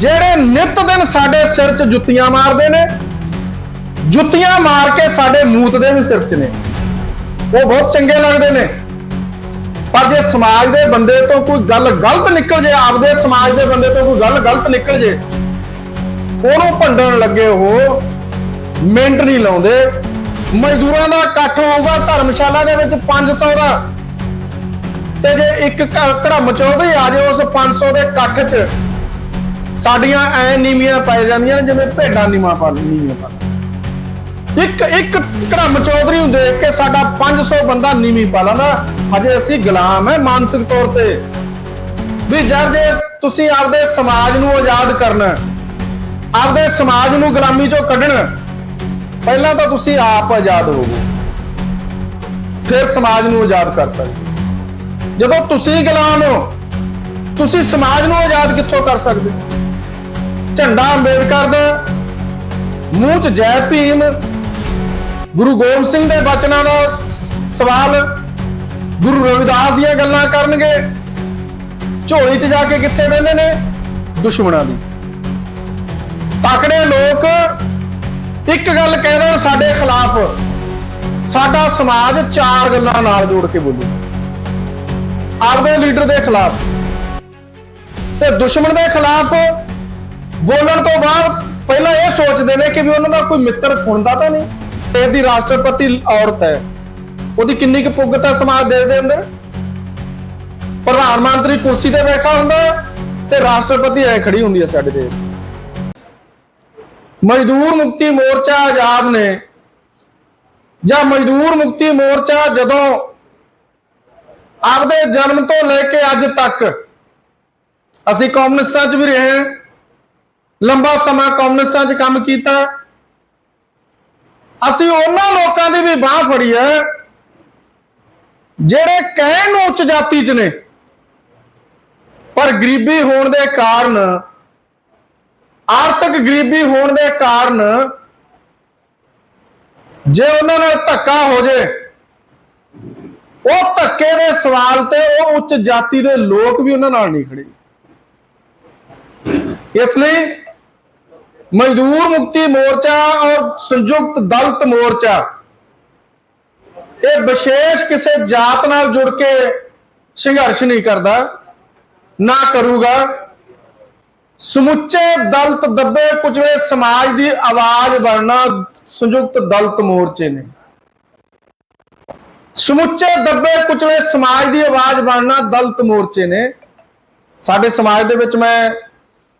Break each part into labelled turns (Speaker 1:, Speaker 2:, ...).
Speaker 1: ਜਿਹੜੇ ਨਿਤ ਦਿਨ ਸਾਡੇ ਸਿਰ 'ਚ ਜੁੱਤੀਆਂ ਮਾਰਦੇ ਨੇ, ਜੁੱਤੀਆਂ ਮਾਰ ਕੇ ਸਾਡੇ ਮੂਤ ਦੇ ਵੀ ਸਿਰ 'ਚ ਨੇ। ਉਹ ਬਹੁਤ ਚੰਗੇ ਲੱਗਦੇ ਨੇ। ਪਰ ਜੇ ਸਮਾਜ ਦੇ ਬੰਦੇ ਤੋਂ ਕੋਈ ਗੱਲ ਗਲਤ ਨਿਕਲ ਜੇ, ਆਪਦੇ ਸਮਾਜ ਦੇ ਬੰਦੇ ਤੋਂ ਕੋਈ ਗੱਲ ਗਲਤ ਨਿਕਲ ਜੇ, ਉਹਨੂੰ ਭੰਡਣ ਲੱਗੇ ਉਹ ਮਿੰਟ ਨਹੀਂ ਲਾਉਂਦੇ। ਮਜ਼ਦੂਰਾਂ ਦਾ ਇਕੱਠ ਹੋਊਗਾ, ਧਰਮਸ਼ਾਲਾ ਦੇ ਵਿੱਚ 500 ਦਾ। ਤੇ ਜੇ ਇੱਕ ਘ- ਘੜਮ ਚੌਧਰੀ ਆ ਜਾਏ ਉਸ 500 ਦੇ ਇਕੱਠ 'ਚ ਸਾਡੀਆਂ ਐ ਨੀਵੀਆਂ ਪਾਈ ਜਾਂਦੀਆਂ ਨੇ ਜਿਵੇਂ ਭੇਡਾਂ ਨੀਵਾਂ ਪਾ ਨੀਵੀਆਂ ਪਾ ਇੱਕ ਇੱਕ ਧਰਮ ਚੌਧਰੀ ਨੂੰ ਦੇਖ ਕੇ ਸਾਡਾ 500 ਬੰਦਾ ਨੀਵੀਂ ਪਾ ਲੈਂਦਾ। ਹਜੇ ਅਸੀਂ ਗੁਲਾਮ ਹੈ ਮਾਨਸਿਕ ਤੌਰ ਤੇ। ਵੀ ਜਦ ਜੇ ਤੁਸੀਂ ਆਪਦੇ ਸਮਾਜ ਨੂੰ ਆਜ਼ਾਦ ਕਰਨਾ ਆਪਦੇ ਸਮਾਜ ਨੂੰ ਗੁਲਾਮੀ ਚੋਂ ਕੱਢਣਾ ਪਹਿਲਾਂ ਤਾਂ ਤੁਸੀਂ ਆਪ ਆਜ਼ਾਦ ਹੋਵੋ ਫਿਰ ਸਮਾਜ ਨੂੰ ਆਜ਼ਾਦ ਕਰ ਸਕਦੇ ਜਦੋਂ ਤੁਸੀਂ ਗੁਲਾਮ ਹੋ, ਤੁਸੀਂ ਸਮਾਜ ਨੂੰ ਆਜ਼ਾਦ ਕਿੱਥੋਂ ਕਰ ਸਕਦੇ ਝੰਡਾ ਅੰਬੇਦਕਰ ਦਾ ਮੂੰਹ 'ਚ ਜੈ ਭੀਮ। ਗੁਰੂ ਗੋਬਿੰਦ ਸਿੰਘ ਦੇ ਬਚਨਾਂ ਦਾ ਸਵਾਲ ਗੁਰੂ ਰਵਿਦਾਸ ਦੀਆਂ ਗੱਲਾਂ ਕਰਨਗੇ। ਝੋਲੀ 'ਚ ਜਾ ਕੇ ਕਿੱਥੇ ਬਹਿੰਦੇ ਨੇ? ਦੁਸ਼ਮਣਾਂ ਦੀ। ਤਕੜੇ ਲੋਕ ਇੱਕ ਗੱਲ ਕਹਿ ਦੇਣ ਸਾਡੇ ਖਿਲਾਫ, ਸਾਡਾ ਸਮਾਜ ਚਾਰ ਗੱਲਾਂ ਨਾਲ ਜੋੜ ਕੇ ਬੋਲੂ। ਆਪਦੇ ਲੀਡਰ ਦੇ ਖਿਲਾਫ ਤੇ ਦੁਸ਼ਮਣ ਦੇ ਖਿਲਾਫ ਬੋਲਣ ਤੋਂ ਬਾਅਦ ਪਹਿਲਾਂ ਇਹ ਸੋਚਦੇ ਨੇ ਕਿ ਵੀ ਉਹਨਾਂ ਦਾ ਕੋਈ ਮਿੱਤਰ ਸੁਣਦਾ ਤਾਂ ਨਹੀਂ। ਇਹਦੀ ਰਾਸ਼ਟਰਪਤੀ ਔਰਤ ਹੈ। ਉਹਦੀ ਕਿੰਨੀ ਕੁ ਪੁੱਗਤ ਹੈ ਸਮਾਜ ਦੇ ਦੇ ਅੰਦਰ? ਪ੍ਰਧਾਨ ਮੰਤਰੀ ਕੁਰਸੀ ਤੇ ਬੈਠਾ ਹੁੰਦਾ ਤੇ ਰਾਸ਼ਟਰਪਤੀ ਐ ਖੜੀ ਹੁੰਦੀ ਹੈ ਸਾਡੇ ਦੇ ਮਜ਼ਦੂਰ ਮੁਕਤੀ ਮੋਰਚਾ ਆਜ਼ਾਦ ਨੇ। ਜਾਂ ਮਜ਼ਦੂਰ ਮੁਕਤੀ ਮੋਰਚਾ ਜਦੋਂ ਆਪਦੇ ਜਨਮ ਤੋਂ ਲੈ ਕੇ ਅੱਜ ਤੱਕ ਅਸੀਂ ਕਮਿਊਨਿਸਟਾਂ 'ਚ ਵੀ ਰਹੇ ਹਾਂ। ਲੰਬਾ ਸਮਾਂ ਕਮਿਊਨਿਸਟਾਂ 'ਚ ਕੰਮ ਕੀਤਾ। ਅਸੀਂ ਉਹਨਾਂ ਲੋਕਾਂ ਦੀ ਵੀ ਬਾਹ ਫੜੀ ਹੈ, ਜਿਹੜੇ ਕਹਿਣ ਨੂੰ ਉੱਚ ਜਾਤੀ 'ਚ ਨੇ, ਪਰ ਗਰੀਬੀ ਹੋਣ ਦੇ ਕਾਰਨ, ਆਰਥਿਕ ਗਰੀਬੀ ਹੋਣ ਦੇ ਕਾਰਨ, ਜੇ ਉਹਨਾਂ ਨਾਲ ਧੱਕਾ ਹੋ ਜੇ, ਉਹ ਧੱਕੇ ਦੇ ਸਵਾਲ ਤੇ ਉਹ ਉੱਚ ਜਾਤੀ ਦੇ ਲੋਕ ਵੀ ਉਹਨਾਂ ਨਾਲ ਨਹੀਂ ਖੜੇ। ਇਸ ਲਈ ਮਜ਼ਦੂਰ ਮੁਕਤੀ ਮੋਰਚਾ ਔਰ ਸੰਯੁਕਤ ਦਲਿਤ ਮੋਰਚਾ ਇਹ ਵਿਸ਼ੇਸ਼ ਕਿਸੇ ਜਾਤ ਨਾਲ ਜੁੜ ਕੇ ਸੰਘਰਸ਼ ਨਹੀਂ ਕਰਦਾ ਨਾ ਕਰੂਗਾ ਸਮੁੱਚੇ ਦਲਤ ਦੱਬੇ ਕੁਚਲੇ ਸਮਾਜ ਦੀ ਆਵਾਜ਼ ਬਣਨਾ ਸੰਯੁਕਤ ਦਲਤ ਮੋਰਚੇ ਨੇ ਸਮੁੱਚੇ ਦੱਬੇ ਕੁਚਲੇ ਸਮਾਜ ਦੀ ਆਵਾਜ਼ ਬਣਨਾ ਦਲਤ ਮੋਰਚੇ ਨੇ ਸਾਡੇ ਸਮਾਜ ਦੇ ਵਿੱਚ ਮੈਂ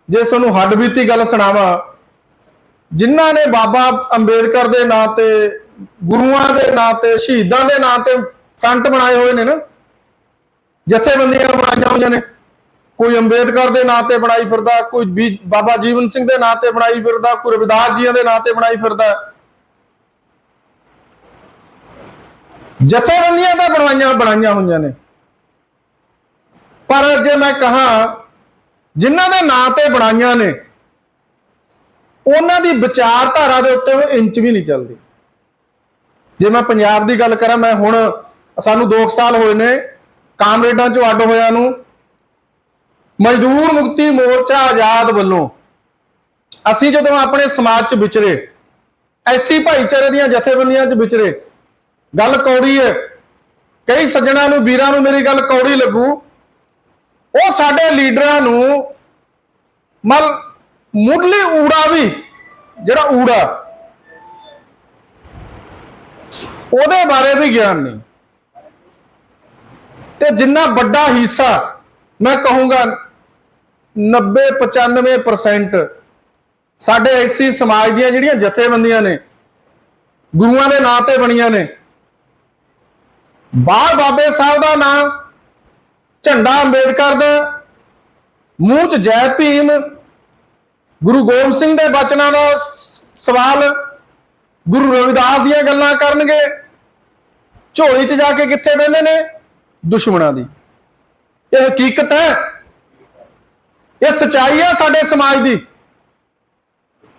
Speaker 1: ਜੇ ਤੁਹਾਨੂੰ ਹੱਡ ਬੀਤੀ ਗੱਲ ਸੁਣਾਵਾਂ ਜਿਨ੍ਹਾਂ ਨੇ ਬਾਬਾ ਅੰਬੇਦਕਰ ਦੇ ਨਾਂ ਤੇ, ਗੁਰੂਆਂ ਦੇ ਨਾਂ ਤੇ, ਸ਼ਹੀਦਾਂ ਦੇ ਨਾਂ ਤੇ ਕੰਟ ਬਣਾਏ ਹੋਏ ਨੇ ਨਾ, ਜਥੇਬੰਦੀਆਂ ਬਣਾਈਆਂ ਹੋਈਆਂ ਨੇ। ਕੋਈ ਅੰਬੇਦਕਰ ਦੇ ਨਾਂ ਤੇ ਬਣਾਈ ਫਿਰਦਾ, ਕੋਈ ਵੀ- ਬਾਬਾ ਜੀਵਨ ਸਿੰਘ ਦੇ ਨਾਂ ਤੇ ਬਣਾਈ ਫਿਰਦਾ, ਕੋਈ ਰਵਿਦਾਸ ਜੀਆਂ ਦੇ ਨਾਂ ਤੇ ਬਣਾਈ ਫਿਰਦਾ। ਜਥੇਬੰਦੀਆਂ ਤਾਂ ਬਣਵਾਈਆਂ ਬਣਾਈਆਂ ਹੋਈਆਂ ਨੇ। ਪਰ ਜੇ ਮੈਂ ਕਹਾ, ਜਿਨ੍ਹਾਂ ਦੇ ਨਾਂ ਤੇ ਬਣਾਈਆਂ ਨੇ ਉਹਨਾਂ ਦੀ ਵਿਚਾਰਧਾਰਾ ਦੇ ਉੱਤੇ ਉਹ ਇੰਚ ਵੀ ਨਹੀਂ ਚੱਲਦੀ। ਜੇ ਮੈਂ ਪੰਜਾਬ ਦੀ ਗੱਲ ਕਰਾਂ, ਮੈਂ ਹੁਣ ਸਾਨੂੰ 2 ਸਾਲ ਹੋਏ ਨੇ, ਕਾਮਰੇਡਾਂ ਚੋਂ ਅੱਡ ਹੋਇਆਂ ਨੂੰ, ਮਜ਼ਦੂਰ ਮੁਕਤੀ ਮੋਰਚਾ ਆਜ਼ਾਦ ਵੱਲੋਂ ਅਸੀਂ ਜਦੋਂ ਆਪਣੇ ਸਮਾਜ 'ਚ ਵਿਚਰੇ ਐਸੀ ਭਾਈਚਾਰੇ ਦੀਆਂ ਜਥੇਬੰਦੀਆਂ 'ਚ ਵਿਚਰੇ, ਗੱਲ ਕੌੜੀ ਹੈ, ਕਈ ਸੱਜਣਾ ਨੂੰ, ਵੀਰਾਂ ਨੂੰ ਮੇਰੀ ਗੱਲ ਕੌੜੀ ਲੱਗੂ, ਉਹ ਸਾਡੇ ਲੀਡਰਾਂ ਨੂੰ ਮਲ ਮੁੱਢਲੀ ਊੜਾ ਵੀ, ਜਿਹੜਾ ਊੜਾ, ਉਹਦੇ ਬਾਰੇ ਵੀ ਗਿਆਨ ਨਹੀਂ। ਤੇ ਜਿੰਨਾ ਵੱਡਾ ਹਿੱਸਾ ਮੈਂ ਕਹੂੰਗਾ 90 95% ਸਾਡੇ ਐਸੀ ਸਮਾਜ ਦੀਆਂ ਜਿਹੜੀਆਂ ਜਥੇਬੰਦੀਆਂ ਨੇ, ਗੁਰੂਆਂ ਦੇ ਨਾਂ ਤੇ ਬਣੀਆਂ ਨੇ। ਬਾਹਰ ਬਾਬੇ ਸਾਹਿਬ ਦਾ ਨਾਂ ਝੰਡਾ ਅੰਬੇਦਕਰ ਦਾ, ਮੂੰਹ 'ਚ ਜੈ ਭੀਮ ਗੁਰੂ ਗੋਬਿੰਦ ਸਿੰਘ ਦੇ ਬਚਨਾਂ ਦਾ ਸਵਾਲ ਗੁਰੂ ਰਵਿਦਾਸ ਦੀਆਂ ਗੱਲਾਂ ਕਰਨਗੇ। ਝੋਲੀ 'ਚ ਜਾ ਕੇ ਕਿੱਥੇ ਬਹਿੰਦੇ ਨੇ? ਦੁਸ਼ਮਣਾਂ ਦੀ। ਇਹ ਹਕੀਕਤ ਹੈ। ਇਹ ਸਚਾਈ ਹੈ ਸਾਡੇ ਸਮਾਜ ਦੀ।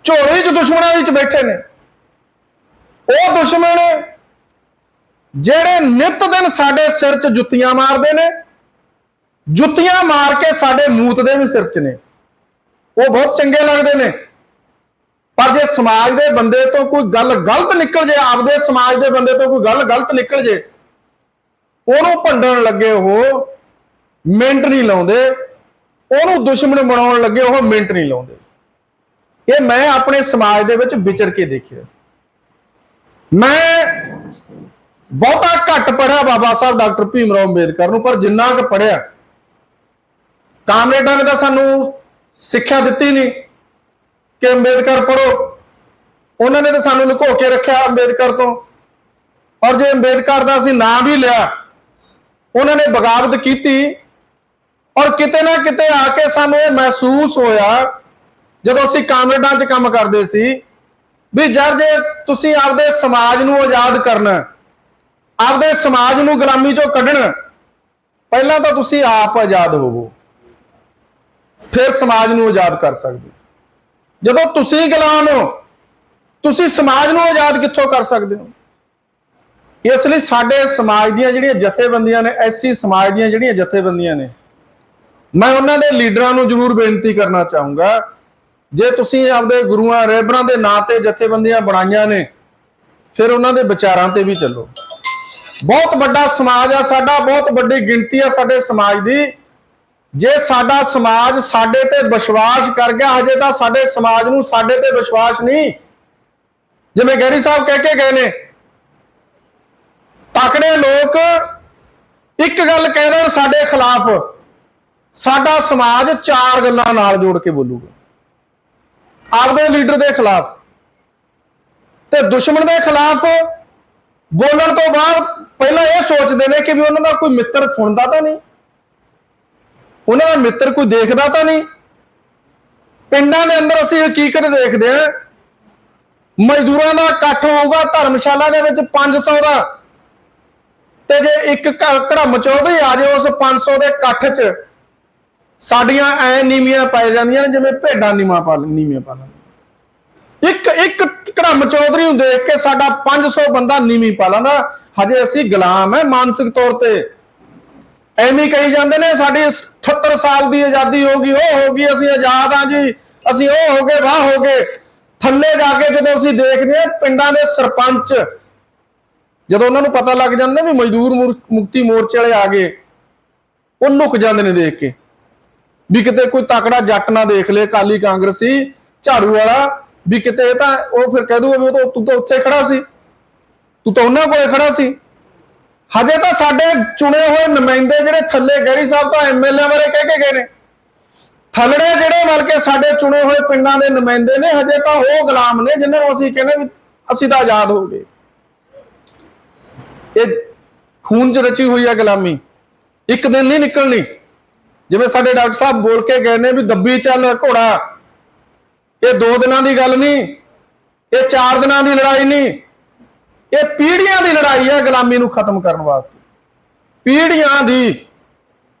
Speaker 1: ਝੋਲੀ 'ਚ ਦੁਸ਼ਮਣਾਂ ਵਿੱਚ ਬੈਠੇ ਨੇ। ਉਹ ਦੁਸ਼ਮਣ ਜਿਹੜੇ ਨਿਤ ਦਿਨ ਸਾਡੇ ਸਿਰ 'ਚ ਜੁੱਤੀਆਂ ਮਾਰਦੇ ਨੇ, ਜੁੱਤੀਆਂ ਮਾਰ ਕੇ ਸਾਡੇ ਮੂਤ ਦੇ ਵੀ ਸਿਰ 'ਚ ਨੇ। ਉਹ ਬਹੁਤ ਚੰਗੇ ਲੱਗਦੇ ਨੇ। ਪਰ ਜੇ ਸਮਾਜ ਦੇ ਬੰਦੇ ਤੋਂ ਕੋਈ ਗੱਲ ਗਲਤ ਨਿਕਲ ਜੇ, ਆਪਦੇ ਸਮਾਜ ਦੇ ਬੰਦੇ ਤੋਂ ਕੋਈ ਗੱਲ ਗਲਤ ਨਿਕਲ ਜੇ, ਉਹਨੂੰ ਭੰਡਣ ਲੱਗੇ ਉਹ ਮਿੰਟ ਨਹੀਂ ਲਾਉਂਦੇ। ਉਹਨੂੰ ਦੁਸ਼ਮਣ ਬਣਾਉਣ ਲੱਗੇ ਉਹ ਮਿੰਟ ਨਹੀਂ ਲਾਉਂਦੇ। ਇਹ ਮੈਂ ਆਪਣੇ ਸਮਾਜ ਦੇ ਵਿੱਚ ਵਿਚਰ ਕੇ ਦੇਖਿਆ। ਮੈਂ ਬਹੁਤਾ ਘੱਟ ਪੜਿਆ ਬਾਬਾ ਸਾਹਿਬ ਡਾਕਟਰ ਭੀਮ ਰਾਓ ਅੰਬੇਦਕਰ ਨੂੰ, ਪਰ ਜਿੰਨਾ ਕੁ ਪੜਿਆ ਕਾਮਰੇਡਾਂ ਨੇ ਤਾਂ ਸਾਨੂੰ ਸਿੱਖਿਆ ਦਿੱਤੀ ਨਹੀਂ ਕਿ ਅੰਬੇਦਕਰ ਪੜੋ ਉਹਨਾਂ ਨੇ ਤਾਂ ਸਾਨੂੰ ਲੁਕੋ ਕੇ ਰੱਖਿਆ ਅੰਬੇਦਕਰ ਤੋਂ। ਔਰ ਜੇ ਅੰਬੇਦਕਰ ਦਾ ਅਸੀਂ ਨਾਂ ਵੀ ਲਿਆ, ਉਹਨਾਂ ਨੇ ਬਗਾਵਤ ਕੀਤੀ। ਔਰ ਕਿਤੇ ਨਾ ਕਿਤੇ ਆ ਕੇ ਸਾਨੂੰ ਇਹ ਮਹਿਸੂਸ ਹੋਇਆ, ਜਦੋਂ ਅਸੀਂ ਕਾਮਰੇਡਾਂ 'ਚ ਕੰਮ ਕਰਦੇ ਸੀ, ਵੀ ਜਦ ਜੇ ਤੁਸੀਂ ਆਪਦੇ ਸਮਾਜ ਨੂੰ ਆਜ਼ਾਦ ਕਰਨਾ, ਆਪਦੇ ਸਮਾਜ ਨੂੰ ਗੁਲਾਮੀ 'ਚੋਂ ਕੱਢਣਾ, ਪਹਿਲਾਂ ਤਾਂ ਤੁਸੀਂ ਆਪ ਆਜ਼ਾਦ ਹੋਵੋ। ਫਿਰ ਸਮਾਜ ਨੂੰ ਆਜ਼ਾਦ ਕਰ ਸਕਦੇ। ਹੋ। ਜਦੋਂ ਤੁਸੀਂ ਗੁਲਾਮ ਹੋ, ਤੁਸੀਂ ਸਮਾਜ ਨੂੰ ਆਜ਼ਾਦ ਕਿੱਥੋਂ ਕਰ ਸਕਦੇ ਹੋ? ਇਸ ਲਈ ਸਾਡੇ ਸਮਾਜ ਦੀਆਂ ਜਿਹੜੀਆਂ ਜਥੇਬੰਦੀਆਂ ਨੇ, ਐਸੀ ਸਮਾਜ ਦੀਆਂ ਜਿਹੜੀਆਂ ਜਥੇਬੰਦੀਆਂ ਨੇ, ਮੈਂ ਉਹਨਾਂ ਦੇ ਲੀਡਰਾਂ ਨੂੰ ਜ਼ਰੂਰ ਬੇਨਤੀ ਕਰਨਾ ਚਾਹੂੰਗਾ, ਜੇ ਤੁਸੀਂ ਆਪਦੇ ਗੁਰੂਆਂ ਰਹਿਬਰਾਂ ਦੇ ਨਾਂ ਤੇ ਜਥੇਬੰਦੀਆਂ ਬਣਾਈਆਂ ਨੇ, ਫਿਰ ਉਹਨਾਂ ਦੇ ਵਿਚਾਰਾਂ ਤੇ ਵੀ ਚੱਲੋ। ਬਹੁਤ ਵੱਡਾ ਸਮਾਜ ਆ, ਸਾਡਾ ਬਹੁਤ ਵੱਡੀ ਗਿਣਤੀ ਆ ਸਾਡੇ ਸਮਾਜ ਦੀ। ਜੇ ਸਾਡਾ ਸਮਾਜ ਸਾਡੇ ਤੇ ਵਿਸ਼ਵਾਸ ਕਰ ਗਿਆ, ਹਜੇ ਤਾਂ ਸਾਡੇ ਸਮਾਜ ਨੂੰ ਸਾਡੇ ਤੇ ਵਿਸ਼ਵਾਸ ਨਹੀਂ। ਜਿਵੇਂ ਗੈਰੀ ਸਾਹਿਬ ਕਹਿ ਕੇ ਗਏ ਨੇ ਤਕੜੇ ਲੋਕ ਇੱਕ ਗੱਲ ਕਹਿ ਦੇਣ ਸਾਡੇ ਖਿਲਾਫ, ਸਾਡਾ ਸਮਾਜ ਚਾਰ ਗੱਲਾਂ ਨਾਲ ਜੋੜ ਕੇ ਬੋਲੂਗਾ। ਆਪਦੇ ਲੀਡਰ ਦੇ ਖਿਲਾਫ ਤੇ ਦੁਸ਼ਮਣ ਦੇ ਖਿਲਾਫ ਬੋਲਣ ਤੋਂ ਬਾਅਦ ਪਹਿਲਾਂ ਇਹ ਸੋਚਦੇ ਨੇ ਕਿ ਵੀ ਉਹਨਾਂ ਦਾ ਕੋਈ ਮਿੱਤਰ ਸੁਣਦਾ ਤਾਂ ਨਹੀਂ। ਉਹਨਾਂ ਦਾ ਮਿੱਤਰ ਕੋਈ ਦੇਖਦਾ ਤਾਂ ਨਹੀਂ। ਪਿੰਡਾਂ ਦੇ ਅੰਦਰ ਅਸੀਂ ਹਕੀਕਤ ਦੇਖਦੇ ਹਾਂ। ਮਜ਼ਦੂਰਾਂ ਦਾ ਇਕੱਠ ਹੋਊਗਾ, ਧਰਮਸ਼ਾਲਾ ਦੇ ਵਿੱਚ 500 ਦਾ। ਤੇ ਜੇ ਇੱਕ ਘੜਮ ਚੌਧਰੀ ਆ ਜਾਏ ਉਸ 500 ਦੇ ਇਕੱਠ 'ਚ, ਸਾਡੀਆਂ ਐ ਨੀਵੀਆਂ ਪਾਈ ਜਾਂਦੀਆਂ ਨੇ ਜਿਵੇਂ ਭੇਡਾਂ ਨੀਵਾਂ ਪਾ ਨੀਵੀਆਂ ਪਾ ਲੈਂਦੀਆਂ। ਇੱਕ ਇੱਕ ਘੜਮ ਚੌਧਰੀ ਨੂੰ ਦੇਖ ਕੇ ਸਾਡਾ 500 ਬੰਦਾ ਨੀਵੀਂ ਪਾ ਲੈਂਦਾ। ਹਜੇ ਅਸੀਂ ਗੁਲਾਮ ਹੈ ਮਾਨਸਿਕ ਤੌਰ ਤੇ। ਐਵੇਂ ਕਹੀ ਜਾਂਦੇ ਨੇ, ਸਾਡੀ 78 ਸਾਲ ਦੀ ਆਜ਼ਾਦੀ ਹੋ ਗਈ, ਉਹ ਹੋ ਗਈ, ਅਸੀਂ ਆਜ਼ਾਦ ਹਾਂ ਜੀ, ਅਸੀਂ ਉਹ ਹੋ ਗਏ, ਵਾਹ ਹੋ ਗਏ। ਥੱਲੇ ਜਾ ਕੇ ਜਦੋਂ ਅਸੀਂ ਦੇਖਦੇ ਹਾਂ, ਪਿੰਡਾਂ ਦੇ ਸਰਪੰਚ, ਜਦੋਂ ਉਹਨਾਂ ਨੂੰ ਪਤਾ ਲੱਗ ਜਾਂਦਾ ਵੀ ਮਜ਼ਦੂਰ ਮੁਕਤੀ ਮੋਰਚੇ ਵਾਲੇ ਆ ਗਏ, ਉਹ ਲੁਕ ਜਾਂਦੇ ਨੇ ਦੇਖ ਕੇ। ਵੀ ਕਿਤੇ ਕੋਈ ਤਕੜਾ ਜੱਟ ਨਾ ਦੇਖ ਲੇ ਕਾਲੀ ਕਾਂਗਰਸੀ ਝਾੜੂ ਵਾਲਾ, ਵੀ ਕਿਤੇ ਇਹ ਤਾਂ ਉਹ ਫਿਰ ਕਹਿ ਦੂਗਾ ਵੀ ਉਹ ਤਾਂ ਤੂੰ ਤਾਂ ਉੱਥੇ ਖੜਾ ਸੀ। ਤੂੰ ਤਾਂ ਉਹਨਾਂ ਕੋਲੇ ਖੜਾ ਸੀ। ਹਜੇ ਤਾਂ ਸਾਡੇ ਚੁਣੇ ਹੋਏ ਨੁਮਾਇੰਦੇ ਜਿਹੜੇ ਥੱਲੇ ਗੈਰੀ ਸਾਹਿਬ ਤਾਂ ਐਮਐਲਏ ਬਾਰੇ ਕਹਿ ਕੇ ਗਏ ਨੇ। ਥੱਲੜੇ ਜਿਹੜੇ ਬਲਕਿ ਸਾਡੇ ਚੁਣੇ ਹੋਏ ਪਿੰਡਾਂ ਦੇ ਨੁਮਾਇੰਦੇ ਨੇ, ਹਜੇ ਤਾਂ ਉਹ ਗੁਲਾਮ ਨੇ ਜਿਨ੍ਹਾਂ ਨੂੰ ਅਸੀਂ ਕਹਿੰਦੇ ਅਸੀਂ ਤਾਂ ਆਜ਼ਾਦ ਹੋ ਗਏ। ਇਹ ਖੂਨ 'ਚ ਰਚੀ ਹੋਈ ਹੈ ਗੁਲਾਮੀ। ਇੱਕ ਦਿਨ ਨਹੀਂ ਨਿਕਲਣੀ। ਜਿਵੇਂ ਸਾਡੇ ਡਾਕਟਰ ਸਾਹਿਬ ਬੋਲ ਕੇ ਗਏ ਨੇ ਵੀ ਦੱਬੀ ਚੱਲ ਘੋੜਾ। ਇਹ ਦੋ ਦਿਨਾਂ ਦੀ ਗੱਲ ਨਹੀਂ, ਇਹ ਚਾਰ ਦਿਨਾਂ ਦੀ ਲੜਾਈ ਨਹੀਂ। ਇਹ ਪੀੜ੍ਹੀਆਂ ਦੀ ਲੜਾਈ ਹੈ ਗੁਲਾਮੀ ਨੂੰ ਖਤਮ ਕਰਨ ਵਾਸਤੇ। ਪੀੜ੍ਹੀਆਂ ਦੀ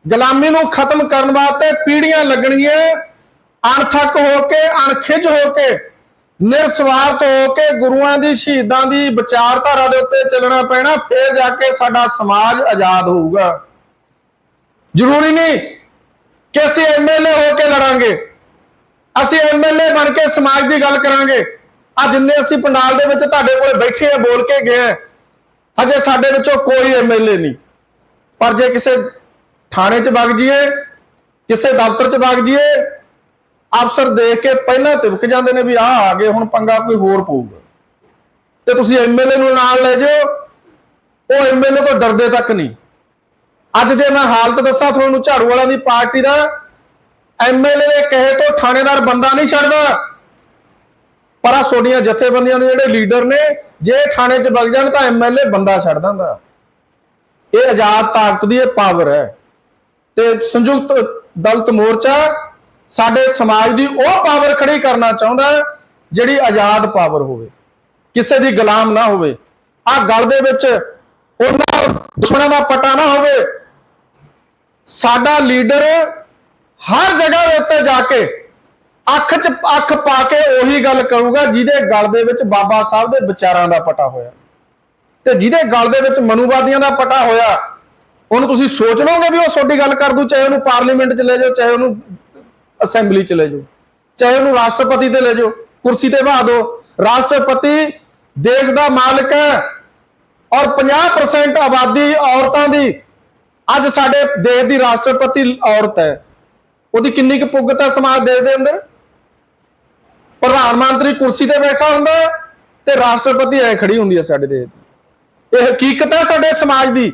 Speaker 1: ਗੁਲਾਮੀ ਨੂੰ ਖਤਮ ਕਰਨ ਵਾਸਤੇ ਪੀੜ੍ਹੀਆਂ ਲੱਗਣਗੀਆਂ ਅਣਥੱਕ ਹੋ ਕੇ ਅਣਖਿਜ ਹੋ ਕੇ, ਨਿਰਸਵਾਰਥ ਹੋ ਕੇ ਗੁਰੂਆਂ ਦੀ, ਸ਼ਹੀਦਾਂ ਦੀ ਵਿਚਾਰਧਾਰਾ ਦੇ ਉੱਤੇ ਚੱਲਣਾ ਪੈਣਾ, ਫਿਰ ਜਾ ਕੇ ਸਾਡਾ ਸਮਾਜ ਆਜ਼ਾਦ ਹੋਊਗਾ। ਜ਼ਰੂਰੀ ਨਹੀਂ ਕਿ ਅਸੀਂ ਐਮਐਲਏ ਹੋ ਕੇ ਲੜਾਂਗੇ। ਅਸੀਂ ਐਮਐਲਏ ਬਣ ਕੇ ਸਮਾਜ ਦੀ ਗੱਲ ਕਰਾਂਗੇ। ਆ ਜਿੰਨੇ ਅਸੀਂ ਪੰਡਾਲ ਦੇ ਵਿੱਚ ਤੁਹਾਡੇ ਕੋਲੇ ਬੈਠੇ ਆ, ਬੋਲ ਕੇ ਗਏ ਹਜੇ ਸਾਡੇ ਵਿੱਚੋਂ ਕੋਈ ਐਮਐਲਏ ਨਹੀਂ। ਪਰ ਜੇ ਕਿਸੇ ਥਾਣੇ 'ਚ ਵਗ ਜਾਈਏ, ਕਿਸੇ ਦਫ਼ਤਰ 'ਚ ਵਗ ਜਾਈਏ, ਅਫਸਰ ਦੇਖ ਕੇ ਪਹਿਲਾਂ ਤਿਵਕ ਜਾਂਦੇ ਨੇ ਵੀ ਆਹ ਆ ਗਏ, ਹੁਣ ਪੰਗਾ ਕੋਈ ਹੋਰ ਪਊਗਾ। ਤੇ ਤੁਸੀਂ ਐਮਐਲਏ ਨੂੰ ਨਾਲ ਲੈ ਜਾਓ, ਉਹ ਐਮਐਲਏ ਤੋਂ ਡਰਦੇ ਤੱਕ ਨਹੀਂ। ਅੱਜ ਜੇ ਮੈਂ ਹਾਲਤ ਦੱਸਾਂ ਤੁਹਾਨੂੰ, ਝਾੜੂ ਵਾਲਿਆਂ ਦੀ ਪਾਰਟੀ ਦਾ ਐਮਐਲਏ ਦੇ ਕਹੇ ਤੋਂ ਥਾਣੇਦਾਰ ਬੰਦਾ ਨਹੀਂ ਛੱਡਦਾ। ਪਰ ਆ ਤੁਹਾਡੀਆਂ ਜਥੇਬੰਦੀਆਂ ਦੇ ਜਿਹੜੇ ਲੀਡਰ ਨੇ, ਜੇ ਥਾਣੇ 'ਚ ਵਗ ਜਾਣ ਤਾਂ ਐਮਐਲਏ ਬੰਦਾ ਛੱਡ ਦਿੰਦਾ। ਇਹ ਆਜ਼ਾਦ ਤਾਕਤ ਦੀ ਇਹ ਪਾਵਰ ਹੈ। ਤੇ ਸੰਯੁਕਤ ਦਲਤ ਮੋਰਚਾ ਸਾਡੇ ਸਮਾਜ ਦੀ ਉਹ ਪਾਵਰ ਖੜੀ ਕਰਨਾ ਚਾਹੁੰਦਾ ਜਿਹੜੀ ਆਜ਼ਾਦ ਪਾਵਰ ਹੋਵੇ। ਕਿਸੇ ਦੀ ਗੁਲਾਮ ਨਾ ਹੋਵੇ। ਆ ਗੱਲ ਦੇ ਵਿੱਚ ਉਹਨਾਂ ਦੁਸ਼ਮਣਾਂ ਦਾ ਪਟਾ ਨਾ ਹੋਵੇ। ਸਾਡਾ ਲੀਡਰ ਹਰ ਜਗ੍ਹਾ ਦੇ ਉੱਤੇ ਜਾ ਕੇ ਅੱਖ 'ਚ ਅੱਖ ਪਾ ਕੇ ਉਹੀ ਗੱਲ ਕਰੂਗਾ ਜਿਹਦੇ ਗਲ ਦੇ ਵਿੱਚ ਬਾਬਾ ਸਾਹਿਬ ਦੇ ਵਿਚਾਰਾਂ ਦਾ ਪਟਾ ਹੋਇਆ। ਤੇ ਜਿਹਦੇ ਗਲ ਦੇ ਵਿੱਚ ਮਨੂਵਾਦੀਆਂ ਦਾ ਪਟਾ ਹੋਇਆ, ਉਹਨੂੰ ਤੁਸੀਂ ਸੋਚ ਲਓਗੇ ਵੀ ਉਹ ਤੁਹਾਡੀ ਗੱਲ ਕਰ ਦੂ, ਚਾਹੇ ਉਹਨੂੰ ਪਾਰਲੀਮੈਂਟ ਚ ਲੈ ਜਾਓ, ਚਾਹੇ ਉਹਨੂੰ ਅਸੈਂਬਲੀ ਚ ਲੈ ਜਾਓ, ਚਾਹੇ ਉਹਨੂੰ ਰਾਸ਼ਟਰਪਤੀ ਤੇ ਲੈ ਜਾਓ, ਕੁਰਸੀ ਤੇ ਬਹਾ ਦਿਓ ਰਾਸ਼ਟਰਪਤੀ ਦੇਸ਼ ਦਾ ਮਾਲਕ ਹੈ ਔਰ 50% ਆਬਾਦੀ ਔਰਤਾਂ ਦੀ। ਅੱਜ ਸਾਡੇ ਦੇਸ਼ ਦੀ ਰਾਸ਼ਟਰਪਤੀ ਔਰਤ ਹੈ। ਉਹਦੀ ਕਿੰਨੀ ਕੁ ਪੁੱਗਤ ਹੈ ਸਮਾਜ ਦੇਸ਼ ਦੇ ਅੰਦਰ? ਪ੍ਰਧਾਨ ਮੰਤਰੀ ਕੁਰਸੀ ਤੇ ਬੈਠਾ ਹੁੰਦਾ ਹੈ ਤੇ ਰਾਸ਼ਟਰਪਤੀ ਐ ਖੜੀ ਹੁੰਦੀ ਹੈ ਸਾਡੇ ਦੇਸ਼ ਦੀ। ਇਹ ਹਕੀਕਤ ਹੈ ਸਾਡੇ ਸਮਾਜ ਦੀ।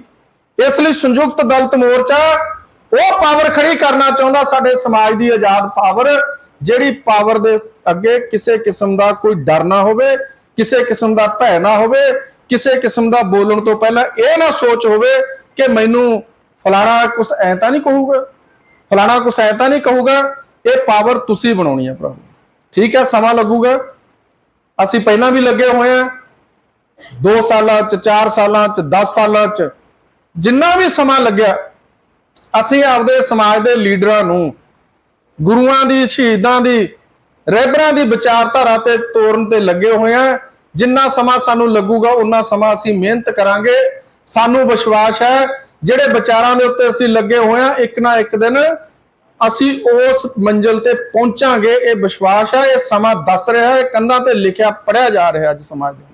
Speaker 1: ਇਸ ਲਈ ਸੰਯੁਕਤ ਦਲਤ ਮੋਰਚਾ ਉਹ ਪਾਵਰ ਖੜੀ ਕਰਨਾ ਚਾਹੁੰਦਾ, ਸਾਡੇ ਸਮਾਜ ਦੀ ਆਜ਼ਾਦ ਪਾਵਰ ਜਿਹੜੀ ਪਾਵਰ ਦੇ ਅੱਗੇ ਕਿਸੇ ਕਿਸਮ ਦਾ ਕੋਈ ਡਰ ਨਾ ਹੋਵੇ, ਕਿਸੇ ਕਿਸਮ ਦਾ ਭੈ ਨਾ ਹੋਵੇ, ਕਿਸੇ ਕਿਸਮ ਦਾ ਬੋਲਣ ਤੋਂ ਪਹਿਲਾਂ ਇਹ ਨਾ ਸੋਚ ਹੋਵੇ ਕਿ ਮੈਨੂੰ ਫਲਾਣਾ ਕੁਛ ਐ ਤਾਂ ਨਹੀਂ ਕਹੂਗਾ, ਫਲਾਣਾ ਕੁਛ ਐ ਤਾਂ ਨਹੀਂ ਕਹੂਗਾ, ਇਹ ਪਾਵਰ ਤੁਸੀਂ ਬਣਾਉਣੀ ਹੈ ਪ੍ਰਭੂ। ਠੀਕ ਹੈ, ਸਮਾਂ ਲੱਗੂਗਾ। ਅਸੀਂ ਪਹਿਲਾਂ ਵੀ ਲੱਗੇ ਹੋਏ ਆ 2 ਸਾਲਾਂ ਚ 4 ਸਾਲਾਂ ਚ 10 ਸਾਲਾਂ ਚ, ਜਿੰਨਾ ਵੀ ਸਮਾਂ ਲੱਗਿਆ, ਅਸੀਂ ਆਪਦੇ ਸਮਾਜ ਦੇ ਲੀਡਰਾਂ ਨੂੰ, ਗੁਰੂਆਂ ਦੀ, ਸ਼ਹੀਦਾਂ ਦੀ ਰਹਿਬਰਾਂ ਦੀ ਵਿਚਾਰਧਾਰਾ ਤੇ ਤੋਰਨ ਤੇ ਲੱਗੇ ਹੋਏ ਆ ਜਿੰਨਾ ਸਮਾਂ ਸਾਨੂੰ ਲੱਗੂਗਾ ਉਨਾ ਸਮਾਂ ਅਸੀਂ ਮਿਹਨਤ ਕਰਾਂਗੇ। ਸਾਨੂੰ ਵਿਸ਼ਵਾਸ ਹੈ, ਜਿਹੜੇ ਵਿਚਾਰਾਂ ਦੇ ਉੱਤੇ ਅਸੀਂ ਲੱਗੇ ਹੋਏ ਆ ਇੱਕ ਨਾ ਇੱਕ ਦਿਨ ਅਸੀਂ ਉਸ ਮੰਜ਼ਿਲ ਤੇ ਪਹੁੰਚਾਂਗੇ, ਇਹ ਵਿਸ਼ਵਾਸ ਹੈ, ਇਹ ਸਮਾਂ ਦੱਸ ਰਿਹਾ ਹੈ, ਕੰਧਾਂ ਤੇ ਲਿਖਿਆ ਪੜਿਆ ਜਾ ਰਿਹਾ ਅੱਜ ਸਮਾਜ ਦੇ